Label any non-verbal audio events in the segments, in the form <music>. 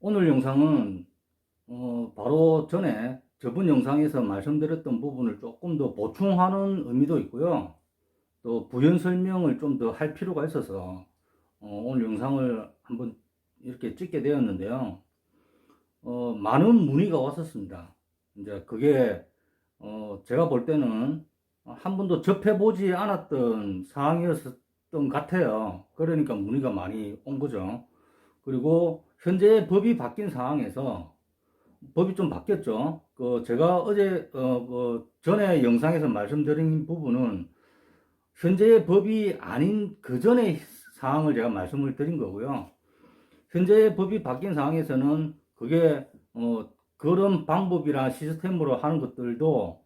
오늘 영상은 어, 바로 전에 저번 영상에서 말씀드렸던 부분을 조금 더 보충하는 의미도 있고요. 또 부연 설명을 좀 더 할 필요가 있어서 어, 오늘 영상을 한번 이렇게 찍게 되었는데요. 어, 많은 문의가 왔었습니다. 이제 그게 어, 제가 볼 때는 한 번도 접해보지 않았던 사항이었던 것 같아요. 그러니까 문의가 많이 온 거죠. 그리고 현재 법이 바뀐 상황에서 법이 좀 바뀌었죠. 그 제가 어제 어, 그 전에 영상에서 말씀드린 부분은 현재의 법이 아닌 그 전의 상황을 제가 말씀을 드린 거고요. 현재의 법이 바뀐 상황에서는 그게 어, 그런 방법이나 시스템으로 하는 것들도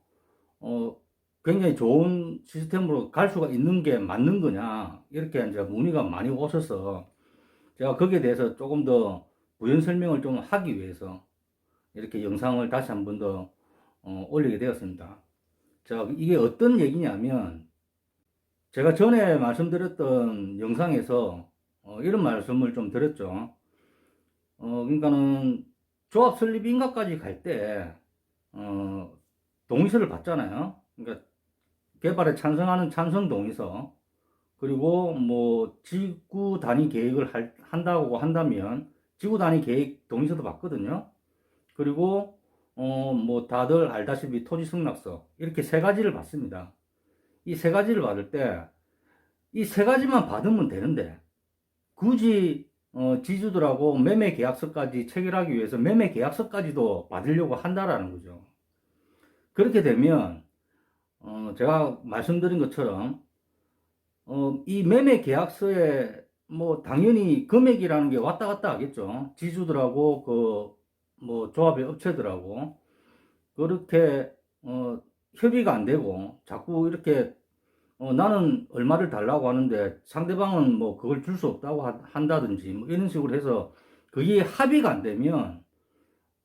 어, 굉장히 좋은 시스템으로 갈 수가 있는 게 맞는 거냐 이렇게 이제 문의가 많이 오셔서 제가 거기에 대해서 조금 더 부연 설명을 좀 하기 위해서 이렇게 영상을 다시 한 번더 어, 올리게 되었습니다. 자, 이게 어떤 얘기냐면 제가 전에 말씀드렸던 영상에서 어, 이런 말씀을 좀 드렸죠. 어, 그러니까는 조합 설립 인가까지 갈 때, 어, 동의서를 받잖아요. 그러니까 개발에 찬성하는 찬성 동의서, 그리고 뭐 지구 단위 계획을 할- 한다고 한다면 지구 단위 계획 동의서도 받거든요. 그리고 어, 뭐 다들 알다시피 토지 승낙서 이렇게 세 가지를 받습니다. 이 세 가지를 받을 때 이 세 가지만 받으면 되는데 굳이 어, 지주들하고 매매 계약서까지 체결하기 위해서 매매 계약서까지도 받으려고 한다라는 거죠. 그렇게 되면 어, 제가 말씀드린 것처럼 어, 이 매매 계약서에 뭐 당연히 금액이라는 게 왔다 갔다 하겠죠. 지주들하고 그 뭐 조합의 업체들하고 그렇게 어, 협의가 안 되고 자꾸 이렇게 어, 나는 얼마를 달라고 하는데 상대방은 뭐 그걸 줄 수 없다고 하- 한다든지 뭐 이런 식으로 해서 그게 합의가 안 되면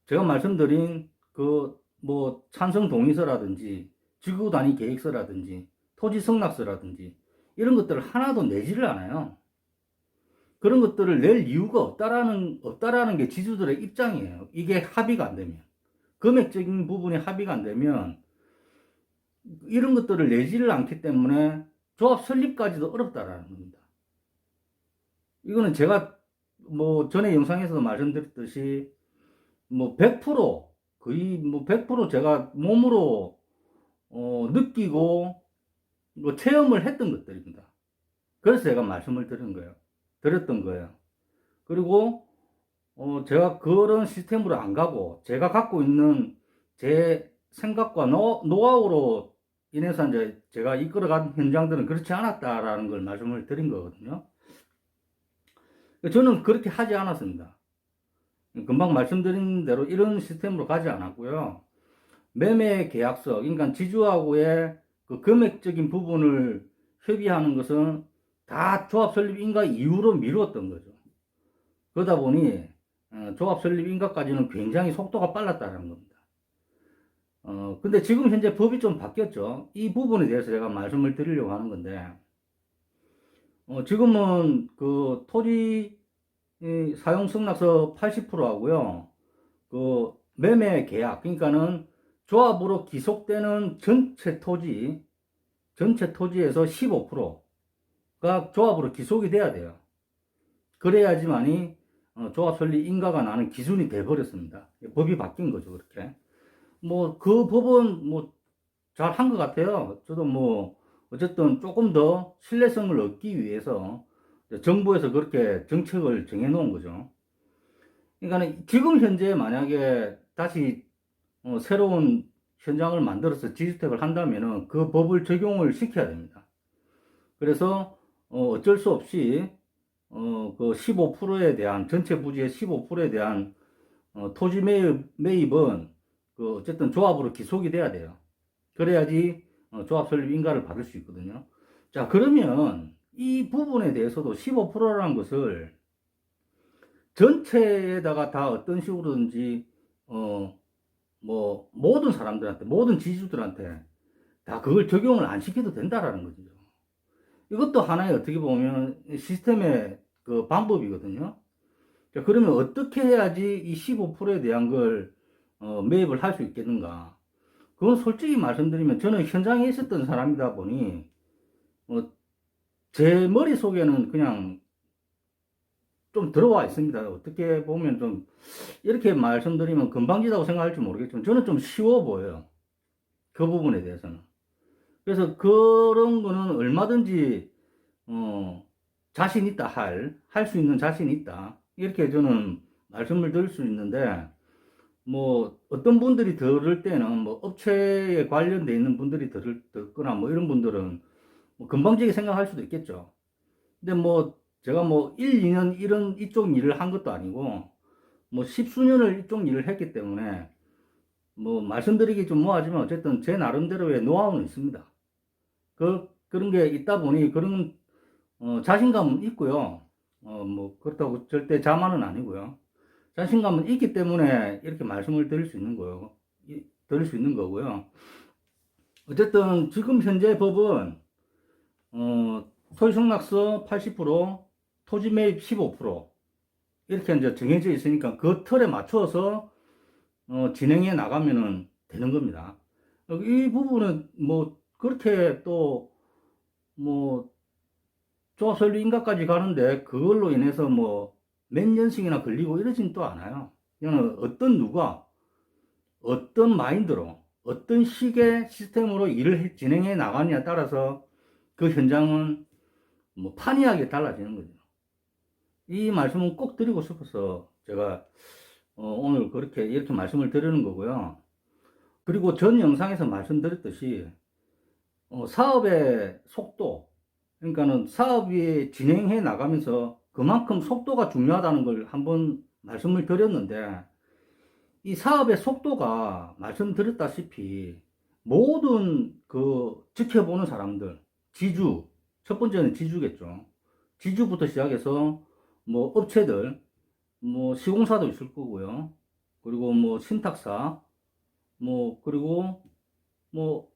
제가 말씀드린 그 뭐 찬성 동의서라든지 지구 단위 계획서라든지 토지 승낙서라든지 이런 것들을 하나도 내지를 않아요. 그런 것들을 낼 이유가 없다라는 없다라는 게 지주들의 입장이에요. 이게 합의가 안 되면 금액적인 부분이 합의가 안 되면 이런 것들을 내지를 않기 때문에 조합 설립까지도 어렵다라는 겁니다. 이거는 제가 뭐 전에 영상에서도 말씀드렸듯이 뭐 100% 거의 뭐 100% 제가 몸으로 어, 느끼고 뭐 체험을 했던 것들입니다. 그래서 제가 말씀을 드린 거예요. 드렸던 거예요. 그리고 어, 제가 그런 시스템으로 안 가고 제가 갖고 있는 제 생각과 노, 노하우로 인해서 이제 제가 이끌어간 현장들은 그렇지 않았다라는 걸 말씀을 드린 거거든요. 저는 그렇게 하지 않았습니다. 금방 말씀드린 대로 이런 시스템으로 가지 않았고요. 매매 계약서, 그러니까 지주하고의 그 금액적인 부분을 협의하는 것은 다 조합 설립 인가 이후로 미루었던 거죠. 그러다 보니 어, 조합 설립 인가까지는 굉장히 속도가 빨랐다는 겁니다. 어, 근데 지금 현재 법이 좀 바뀌었죠. 이 부분에 대해서 제가 말씀을 드리려고 하는 건데, 어, 지금은 그 토지 이 사용 승낙서 80%하고요. 그 매매 계약, 그러니까는 조합으로 기속되는 전체 토지, 전체 토지에서 15%가 조합으로 기속이 돼야 돼요. 그래야지만이 어, 조합 설립 인가가 나는 기준이 돼 버렸습니다. 법이 바뀐 거죠, 그렇게. 뭐 그 법은 뭐 잘 한 것 같아요. 저도 뭐 어쨌든 조금 더 신뢰성을 얻기 위해서 정부에서 그렇게 정책을 정해 놓은 거죠. 그러니까 지금 현재 만약에 다시 어, 새로운 현장을 만들어서 지주택을 한다면은 그 법을 적용을 시켜야 됩니다. 그래서 어, 어쩔 수 없이 어, 그 15%에 대한 전체 부지의 15%에 대한 어, 토지 매입, 매입은 그 어쨌든 조합으로 기속이 돼야 돼요. 그래야지 어, 조합 설립 인가를 받을 수 있거든요. 자, 그러면 이 부분에 대해서도 15%라는 것을 전체에다가 다 어떤 식으로든지 어, 뭐 모든 사람들한테 모든 지주들한테 다 그걸 적용을 안 시켜도 된다라는 거죠. 이것도 하나의 어떻게 보면 시스템의 그 방법이거든요. 자, 그러면 어떻게 해야지 이 15%에 대한 걸 어, 매입을 할 수 있겠는가? 그건 솔직히 말씀드리면 저는 현장에 있었던 사람이다 보니 어, 제 머릿속에는 그냥 좀 들어와 있습니다. 어떻게 보면 좀 이렇게 말씀드리면 금방지다고 생각할지 모르겠지만 저는 좀 쉬워 보여요. 그 부분에 대해서는. 그래서 그런 거는 얼마든지 어, 자신 있다 할, 할 수 있는 자신 있다. 이렇게 저는 말씀을 드릴 수 있는데, 뭐, 어떤 분들이 들을 때는, 뭐, 업체에 관련돼 있는 분들이 들을, 듣거나, 뭐, 이런 분들은, 뭐 금방지게 생각할 수도 있겠죠. 근데 뭐, 제가 뭐, 1, 2년 이런, 이쪽 일을 한 것도 아니고, 뭐, 십수년을 이쪽 일을 했기 때문에, 뭐, 말씀드리기 좀 뭐하지만, 어쨌든 제 나름대로의 노하우는 있습니다. 그, 그런 게 있다 보니, 그런 어, 자신감은 있고요. 어, 뭐, 그렇다고 절대 자만은 아니고요. 자신감은 있기 때문에 이렇게 말씀을 드릴 수 있는 거요. 이- 드릴 수 있는 거고요. 어쨌든 지금 현재 법은, 어, 소유승낙서 80%, 토지 매입 15%, 이렇게 이제 정해져 있으니까 그 틀에 맞춰서, 어, 진행해 나가면은 되는 겁니다. 어, 이 부분은 뭐, 그렇게 또, 뭐, 조합설립 인가까지 가는데 그걸로 인해서 뭐 몇 년씩이나 걸리고 이러진 또 않아요. 이거는 어떤 누가 어떤 마인드로 어떤 식의 시스템으로 일을 해- 진행해 나가느냐에 따라서 그 현장은 뭐 판이하게 달라지는 거죠. 이 말씀은 꼭 드리고 싶어서 제가 어, 오늘 그렇게 이렇게 말씀을 드리는 거고요. 그리고 전 영상에서 말씀드렸듯이 어, 사업의 속도 그러니까는 사업이 진행해 나가면서 그만큼 속도가 중요하다는 걸 한번 말씀을 드렸는데 이 사업의 속도가 말씀드렸다시피 모든 그 지켜보는 사람들 지주 첫 번째는 지주겠죠 지주부터 시작해서 뭐 업체들 뭐 시공사도 있을 거고요 그리고 뭐 신탁사 뭐 그리고 뭐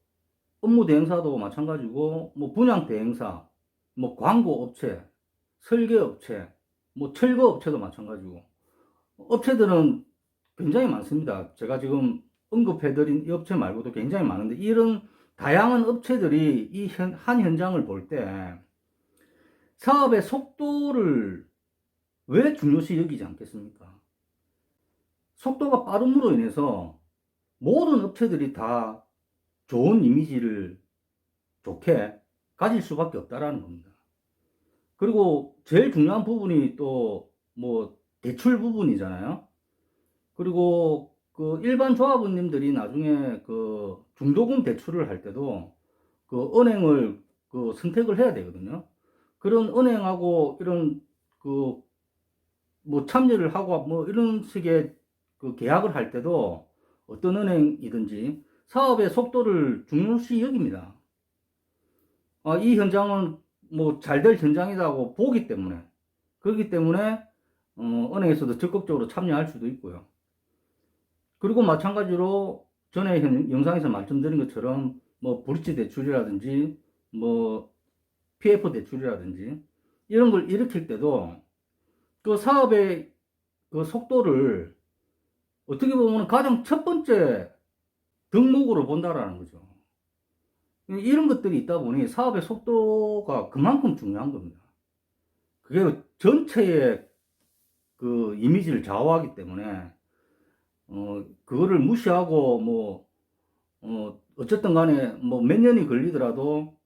업무 대행사도 마찬가지고 뭐 분양 대행사 뭐 광고 업체, 설계 업체, 뭐 철거 업체도 마찬가지고 업체들은 굉장히 많습니다. 제가 지금 언급해드린 이 업체 말고도 굉장히 많은데 이런 다양한 업체들이 이 한 현장을 볼 때 사업의 속도를 왜 중요시 여기지 않겠습니까? 속도가 빠름으로 인해서 모든 업체들이 다 좋은 이미지를 좋게 가질 수밖에 없다라는 겁니다. 그리고 제일 중요한 부분이 또 뭐 대출 부분이잖아요. 그리고 그 일반 조합원님들이 나중에 그 중도금 대출을 할 때도 그 은행을 그 선택을 해야 되거든요. 그런 은행하고 이런 그 뭐 참여를 하고 뭐 이런 식의 그 계약을 할 때도 어떤 은행이든지 사업의 속도를 중요시 여깁니다. 아, 이 현장은 뭐 잘 될 현장이라고 보기 때문에 그렇기 때문에 어, 은행에서도 적극적으로 참여할 수도 있고요. 그리고 마찬가지로 전에 현- 영상에서 말씀드린 것처럼 뭐 브릿지 대출이라든지 뭐 PF 대출이라든지 이런 걸 일으킬 때도 그 사업의 그 속도를 어떻게 보면 가장 첫 번째 덕목으로 본다라는 거죠. 이런 것들이 있다 보니 사업의 속도가 그만큼 중요한 겁니다. 그게 전체의 그 이미지를 좌우하기 때문에, 어, 그거를 무시하고 뭐, 어, 어쨌든 간에 뭐 몇 년이 걸리더라도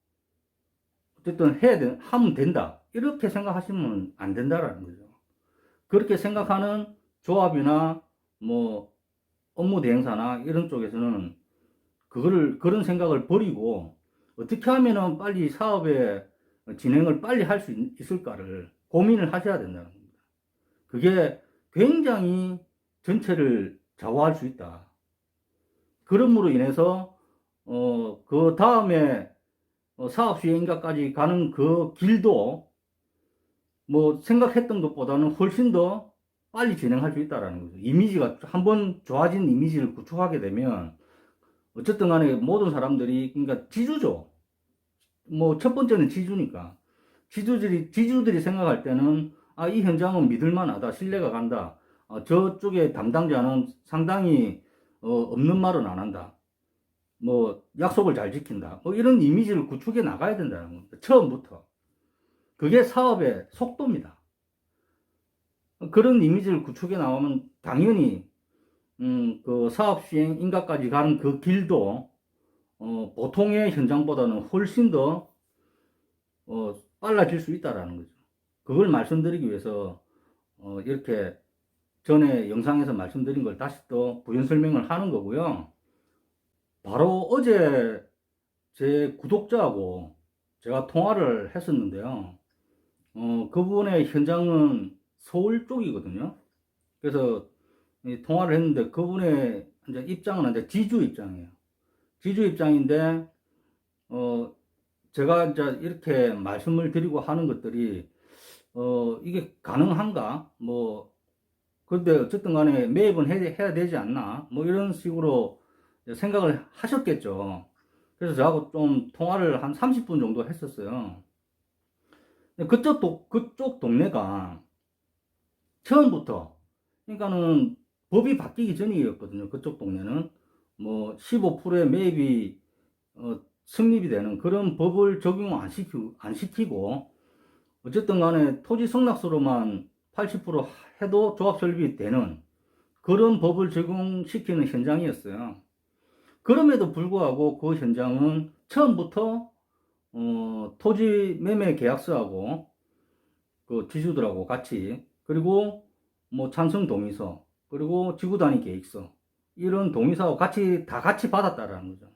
어쨌든 해야 돼, 하면 된다. 이렇게 생각하시면 안 된다라는 거죠. 그렇게 생각하는 조합이나 뭐 업무 대행사나 이런 쪽에서는 그거를 그런 생각을 버리고 어떻게 하면은 빨리 사업의 진행을 빨리 할 수 있을까를 고민을 하셔야 된다는 겁니다. 그게 굉장히 전체를 좌우할 수 있다. 그럼으로 인해서 어 그 다음에 어, 사업 시행까지 가는 그 길도 뭐 생각했던 것보다는 훨씬 더 빨리 진행할 수 있다라는 거죠. 이미지가 한 번 좋아진 이미지를 구축하게 되면 어쨌든 간에 모든 사람들이 그러니까 지주죠. 뭐 첫 번째는 지주니까 지주들이 지주들이 생각할 때는 아, 이 현장은 믿을만하다, 신뢰가 간다. 어, 저쪽에 담당자는 상당히 어, 없는 말은 안 한다. 뭐 약속을 잘 지킨다. 뭐 이런 이미지를 구축해 나가야 된다는 겁니다. 처음부터. 그게 사업의 속도입니다. 그런 이미지를 구축해 나오면 당연히 음, 그 사업 시행 인가까지 가는 그 길도 어, 보통의 현장보다는 훨씬 더 어, 빨라질 수 있다라는 거죠. 그걸 말씀드리기 위해서 어, 이렇게 전에 영상에서 말씀드린 걸 다시 또 부연 설명을 하는 거고요. 바로 어제 제 구독자하고 제가 통화를 했었는데요. 어, 그분의 현장은 서울 쪽이거든요. 그래서 이 통화를 했는데 그분의 이제 입장은 이제 지주 입장이에요. 지주 입장인데 어 제가 이제 이렇게 말씀을 드리고 하는 것들이 어 이게 가능한가? 뭐 근데 어쨌든 간에 매입은 해, 해야 되지 않나? 뭐 이런 식으로 생각을 하셨겠죠. 그래서 저하고 좀 통화를 한 30분 정도 했었어요. 그쪽, 도, 그쪽 동네가 처음부터, 그러니까는 법이 바뀌기 전이었거든요. 그쪽 동네는. 뭐 15%의 매입이 어, 성립이 되는 그런 법을 적용 안, 시키고, 안 시키고, 어쨌든 간에 토지 성락서로만 80% 해도 조합 설립이 되는 그런 법을 적용시키는 현장이었어요. 그럼에도 불구하고 그 현장은 처음부터 어, 토지 매매 계약서하고 그 지주들하고 같이 그리고 뭐 찬성 동의서 그리고 지구 단위 계획서 이런 동의서하고 같이 다 같이 받았다라는 거죠.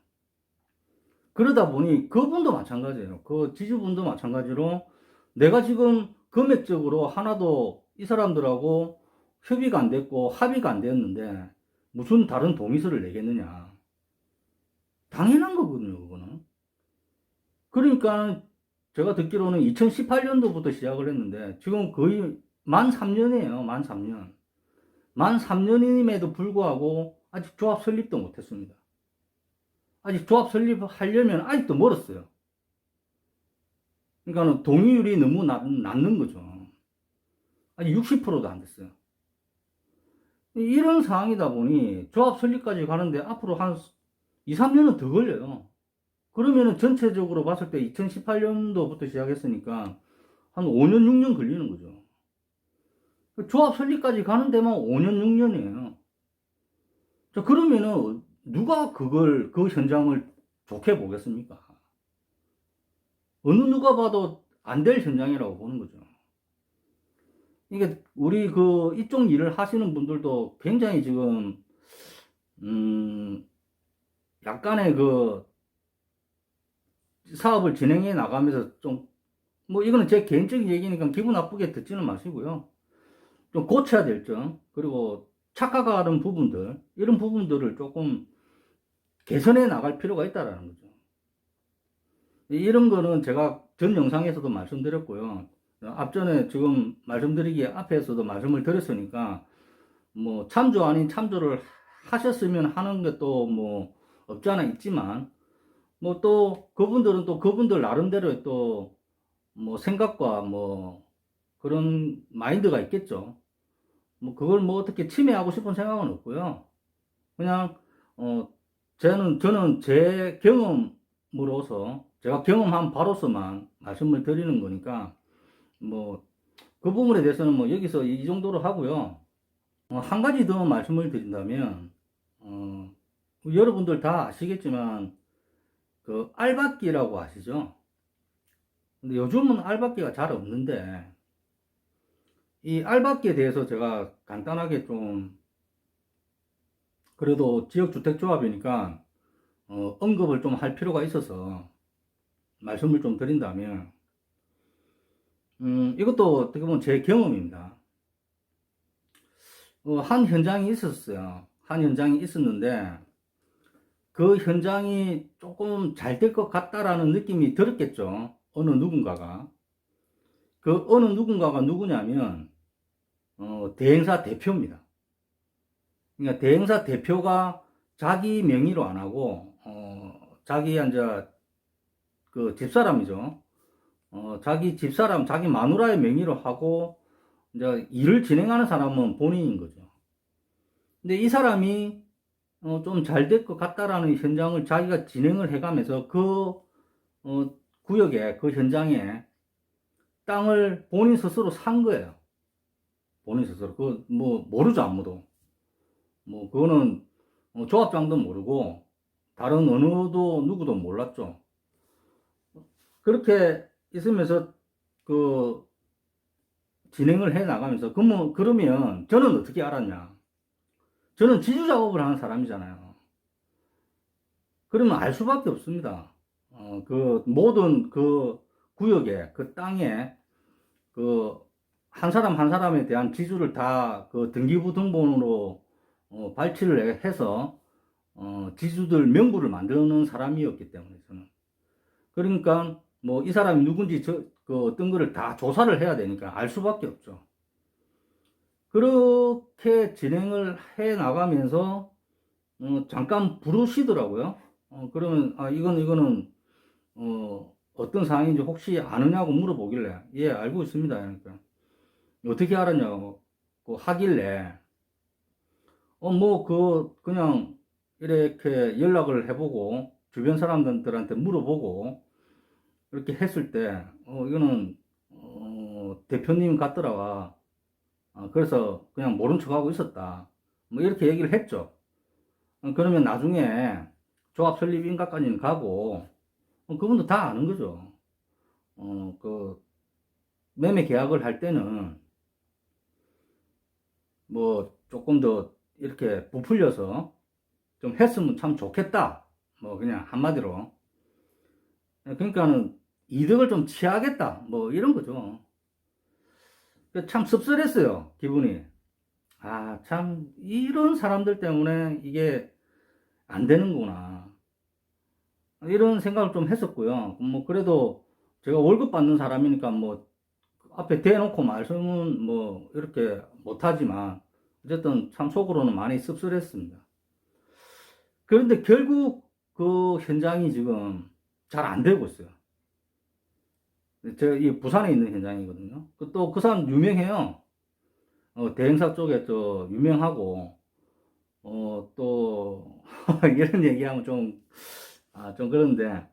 그러다 보니 그분도 마찬가지예요. 그 지주분도 마찬가지로 내가 지금 금액적으로 하나도 이 사람들하고 협의가 안 됐고 합의가 안 되었는데 무슨 다른 동의서를 내겠느냐. 당연한 거거든요, 그거는. 그러니까 제가 듣기로는 2018년도부터 시작을 했는데 지금 거의 만 3년이에요, 만 3년. 만 3년임에도 불구하고 아직 조합 설립도 못했습니다. 아직 조합 설립하려면 아직도 멀었어요. 그러니까 동의율이 너무 낮, 낮는 거죠. 아직 60%도 안 됐어요. 이런 상황이다 보니 조합 설립까지 가는데 앞으로 한 2, 3년은 더 걸려요. 그러면은 전체적으로 봤을 때 2018년도부터 시작했으니까 한 5년, 6년 걸리는 거죠. 조합 설립까지 가는 데만 5년, 6년이에요. 자, 그러면은 누가 그걸, 그 현장을 좋게 보겠습니까? 어느 누가 봐도 안 될 현장이라고 보는 거죠. 이게 우리 그 이쪽 일을 하시는 분들도 굉장히 지금 음 약간의 그 사업을 진행해 나가면서 좀 뭐 이거는 제 개인적인 얘기니까 기분 나쁘게 듣지는 마시고요. 좀 고쳐야 될 점, 그리고 착각하는 부분들, 이런 부분들을 조금 개선해 나갈 필요가 있다라는 거죠. 이런 거는 제가 전 영상에서도 말씀드렸고요. 앞전에 지금 말씀드리기 앞에서도 말씀을 드렸으니까 뭐 참조 아닌 참조를 하셨으면 하는 것도 뭐 없지 않아 있지만 뭐 또 그분들은 또 그분들 나름대로의 또뭐 생각과 뭐 그런 마인드가 있겠죠. 뭐 그걸 뭐 어떻게 침해하고 싶은 생각은 없고요. 그냥 어 저는 저는 제 경험으로서 제가 경험한 바로서만 말씀을 드리는 거니까 뭐 그 부분에 대해서는 뭐 여기서 이 정도로 하고요. 어, 한 가지 더 말씀을 드린다면 어, 여러분들 다 아시겠지만 그 알박기라고 아시죠? 근데 요즘은 알박기가 잘 없는데 이 알박기에 대해서 제가 간단하게 좀 그래도 지역주택조합이니까 어, 언급을 좀 할 필요가 있어서 말씀을 좀 드린다면 음, 이것도 어떻게 보면 제 경험입니다. 어, 한 현장이 있었어요. 한 현장이 있었는데 그 현장이 조금 잘 될 것 같다라는 느낌이 들었겠죠. 어느 누군가가. 그 어느 누군가가 누구냐면 어, 대행사 대표입니다. 그러니까 대행사 대표가 자기 명의로 안 하고 어, 자기 이제 그 집사람이죠. 어, 자기 집사람, 자기 마누라의 명의로 하고 이제 일을 진행하는 사람은 본인인 거죠. 근데 이 사람이 어, 좀 잘 될 것 같다라는 현장을 자기가 진행을 해가면서 그 어, 구역에 그 현장에 땅을 본인 스스로 산 거예요. 본인 스스로 그 뭐 모르죠 아무도. 뭐 그거는 어, 조합장도 모르고 다른 어느도 누구도 몰랐죠. 그렇게 있으면서 그 진행을 해 나가면서 그러면 그러면 저는 어떻게 알았냐? 저는 지주 작업을 하는 사람이잖아요. 그러면 알 수밖에 없습니다. 어, 그 모든 그 구역에 그 땅에 그 한 사람 한 사람에 대한 지주를 다 그 등기부 등본으로 어, 발치를 해서 어, 지주들 명부를 만드는 사람이었기 때문에 저는 그러니까 뭐 이 사람이 누군지 저, 그 어떤 거를 다 조사를 해야 되니까 알 수밖에 없죠. 그렇게 진행을 해 나가면서 어, 잠깐 부르시더라고요. 어, 그러면 아 이건 이거는 어, 어떤 상황인지 혹시 아느냐고 물어보길래 예 알고 있습니다. 그러니까 어떻게 알았냐고 그 하길래 어 뭐 그 그냥 이렇게 연락을 해보고 주변 사람들한테 물어보고 이렇게 했을 때 어 이거는 어, 대표님 같더라가 어, 그래서 그냥 모른 척하고 있었다. 뭐 이렇게 얘기를 했죠. 어, 그러면 나중에 조합 설립 인가까지는 가고 어, 그분도 다 아는 거죠. 어, 그 매매 계약을 할 때는 뭐 조금 더 이렇게 부풀려서 좀 했으면 참 좋겠다. 뭐 그냥 한마디로. 그러니까는 이득을 좀 취하겠다. 뭐 이런 거죠. 참 씁쓸했어요. 기분이. 아, 참 이런 사람들 때문에 이게 안 되는구나. 이런 생각을 좀 했었고요. 뭐 그래도 제가 월급 받는 사람이니까 뭐 앞에 대놓고 말씀은 뭐 이렇게 못하지만 어쨌든 참 속으로는 많이 씁쓸했습니다. 그런데 결국 그 현장이 지금 잘 안 되고 있어요. 제가 이 부산에 있는 현장이거든요. 또 그 사람 유명해요. 어, 대행사 쪽에 또 유명하고, 어, 또, <laughs> 이런 얘기하면 좀, 아, 좀 그런데,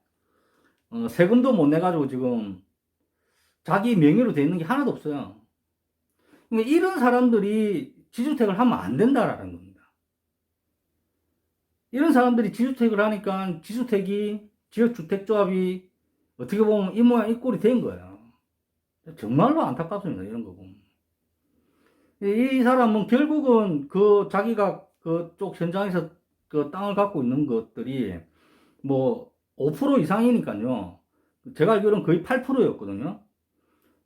어, 세금도 못 내 가지고 지금 자기 명의로 돼 있는 게 하나도 없어요. 그러니까 이런 사람들이 지주택을 하면 안 된다라는 겁니다. 이런 사람들이 지주택을 하니까 지주택이 지역주택조합이 어떻게 보면 이 모양 이 꼴이 된 거예요. 정말로 안타깝습니다. 이런 거 보면. 이 사람은 결국은 그 자기가 그쪽 현장에서 그 땅을 갖고 있는 것들이 뭐 5% 이상이니까요. 제가 알기로는 거의 8%였거든요.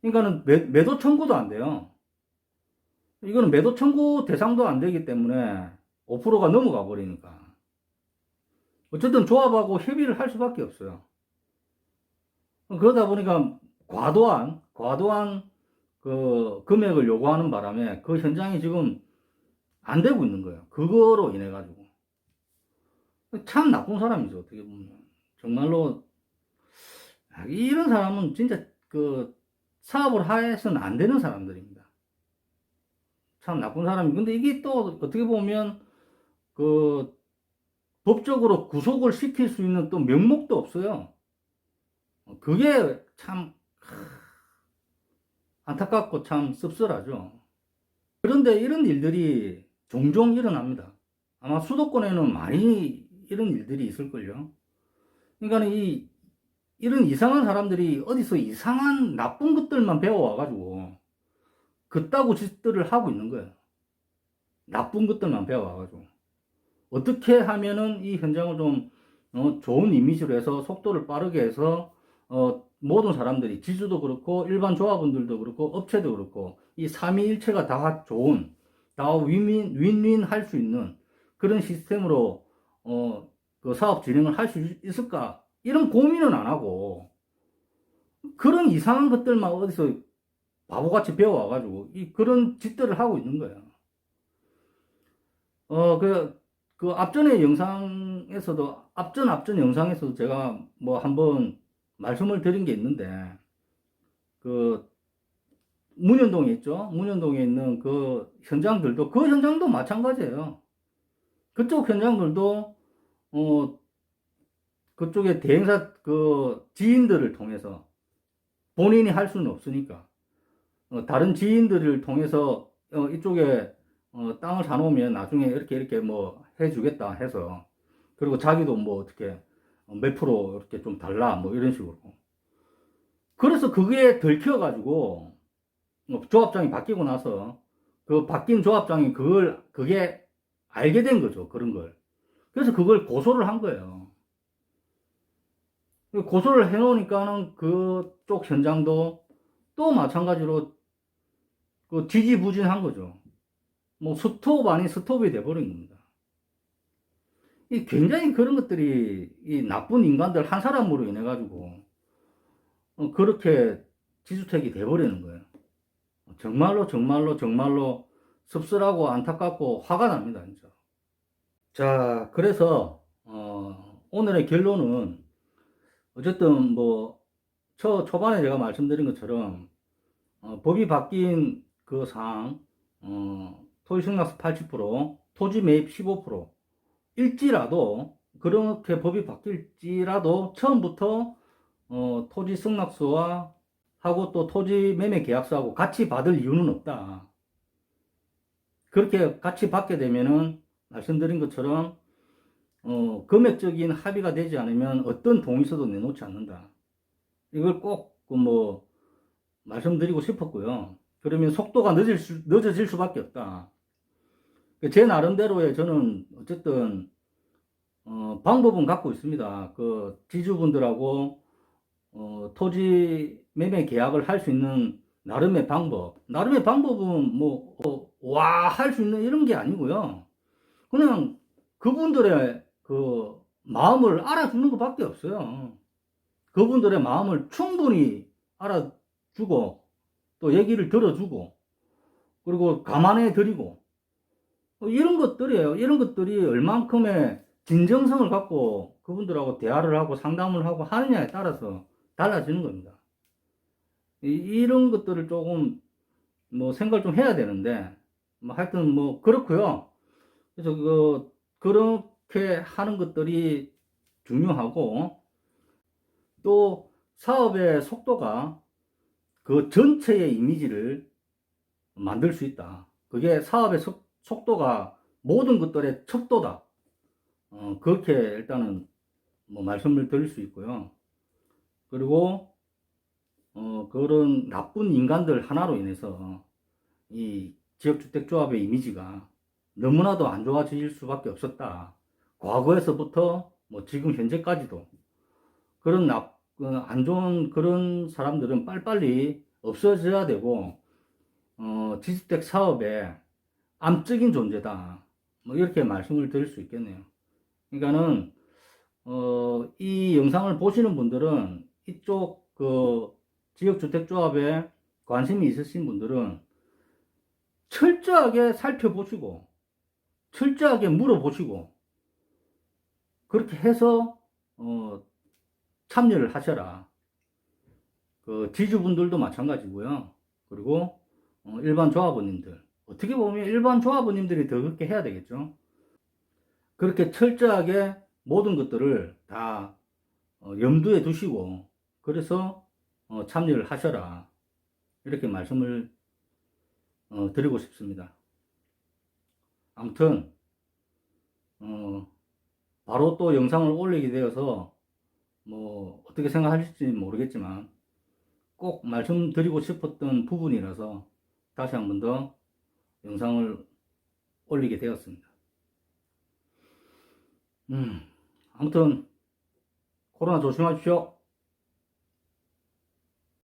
그러니까는 매, 매도 청구도 안 돼요. 이거는 매도 청구 대상도 안 되기 때문에 5%가 넘어가 버리니까. 어쨌든 조합하고 협의를 할 수밖에 없어요. 그러다 보니까 과도한, 과도한 그 금액을 요구하는 바람에 그 현장이 지금 안 되고 있는 거예요. 그거로 인해 가지고. 참 나쁜 사람이죠, 어떻게 보면. 정말로, 아, 이런 사람은 진짜 그 사업을 해서는 안 되는 사람들입니다. 참 나쁜 사람이. 근데 이게 또 어떻게 보면 그 법적으로 구속을 시킬 수 있는 또 명목도 없어요. 그게 참 안타깝고 참 씁쓸하죠. 그런데 이런 일들이 종종 일어납니다. 아마 수도권에는 많이 이런 일들이 있을걸요. 그러니까 이 이런 이상한 사람들이 어디서 이상한 나쁜 것들만 배워와가지고 그따구 짓들을 하고 있는 거예요. 나쁜 것들만 배워와가지고 어떻게 하면은 이 현장을 좀 어, 좋은 이미지로 해서 속도를 빠르게 해서 어, 모든 사람들이 지주도 그렇고 일반 조합원들도 그렇고 업체도 그렇고 이 삼위일체가 다 좋은 다 윈윈 윈윈 할 수 있는 그런 시스템으로 어, 그 사업 진행을 할 수 있을까 이런 고민은 안 하고 그런 이상한 것들만 어디서 바보같이 배워와가지고 이 그런 짓들을 하고 있는 거예요. 어그 그 앞전의 영상에서도 앞전 앞전 영상에서도 제가 뭐 한번 말씀을 드린 게 있는데 그 문현동에 있죠. 문현동에 있는 그 현장들도 그 현장도 마찬가지예요. 그쪽 현장들도 어 그쪽에 대행사 그 지인들을 통해서 본인이 할 수는 없으니까 어, 다른 지인들을 통해서 어, 이쪽에 어, 땅을 사놓으면 나중에 이렇게 이렇게 뭐 해주겠다 해서 그리고 자기도 뭐 어떻게 몇 프로 이렇게 좀 달라 뭐 이런 식으로. 그래서 그게 들켜가지고 뭐 조합장이 바뀌고 나서 그 바뀐 조합장이 그걸 그게 알게 된 거죠 그런 걸. 그래서 그걸 고소를 한 거예요. 고소를 해 놓으니까는 그쪽 현장도 또 마찬가지로 그 지지부진한 거죠. 뭐 스톱 아닌 스톱이 돼버린 겁니다 이 굉장히 그런 것들이 이 나쁜 인간들 한 사람으로 인해 가지고 어, 그렇게 지주택이 돼버리는 거예요. 정말로 정말로 정말로 씁쓸하고 안타깝고 화가 납니다, 진짜. 자, 그래서 어, 오늘의 결론은 어쨌든 뭐 초, 초반에 제가 말씀드린 것처럼 어, 법이 바뀐 그 사항 어, 토지 승낙세 80% 토지 매입 15% 일지라도 그렇게 법이 바뀔지라도 처음부터 어, 토지 승낙서와 하고 또 토지 매매 계약서하고 같이 받을 이유는 없다. 그렇게 같이 받게 되면은 말씀드린 것처럼 어, 금액적인 합의가 되지 않으면 어떤 동의서도 내놓지 않는다. 이걸 꼭 뭐 말씀드리고 싶었고요. 그러면 속도가 늦을 수, 늦어질 수밖에 없다. 제 나름대로의 저는 어쨌든 어, 방법은 갖고 있습니다. 그 지주분들하고 어, 토지 매매 계약을 할 수 있는 나름의 방법. 나름의 방법은 뭐, 어, 와, 할 수 있는 이런 게 아니고요. 그냥 그분들의 그 마음을 알아주는 것밖에 없어요. 그분들의 마음을 충분히 알아주고 또 얘기를 들어주고 그리고 감안해 드리고 어, 이런 것들이에요. 이런 것들이 얼만큼의 진정성을 갖고 그분들하고 대화를 하고 상담을 하고 하느냐에 따라서 달라지는 겁니다. 이, 런 것들을 조금 뭐 생각을 좀 해야 되는데 뭐 하여튼 뭐 그렇고요. 그래서 그 그렇게 하는 것들이 중요하고 또 사업의 속도가 그 전체의 이미지를 만들 수 있다. 그게 사업의 속, 속도가 모든 것들의 척도다. 어, 그렇게 일단은 뭐 말씀을 드릴 수 있고요. 그리고 어, 그런 나쁜 인간들 하나로 인해서 이 지역주택조합의 이미지가 너무나도 안 좋아질 수밖에 없었다. 과거에서부터 뭐 지금 현재까지도 그런 나, 그안 좋은 그런 사람들은 빨리빨리 없어져야 되고, 어, 지주택 사업의 암적인 존재다. 뭐 이렇게 말씀을 드릴 수 있겠네요. 그러니까는, 어, 이 영상을 보시는 분들은 이쪽 그 지역주택조합에 관심이 있으신 분들은 철저하게 살펴보시고, 철저하게 물어보시고, 그렇게 해서, 어, 참여를 하셔라. 그 지주분들도 마찬가지고요. 그리고 어, 일반 조합원님들. 어떻게 보면 일반 조합원님들이 더 그렇게 해야 되겠죠. 그렇게 철저하게 모든 것들을 다 어, 염두에 두시고 그래서 어, 참여를 하셔라. 이렇게 말씀을 어, 드리고 싶습니다. 아무튼 어, 바로 또 영상을 올리게 되어서 뭐 어떻게 생각하실지 모르겠지만 꼭 말씀드리고 싶었던 부분이라서 다시 한번 더 영상을 올리게 되었습니다. 음, 아무튼 코로나 조심하십시오.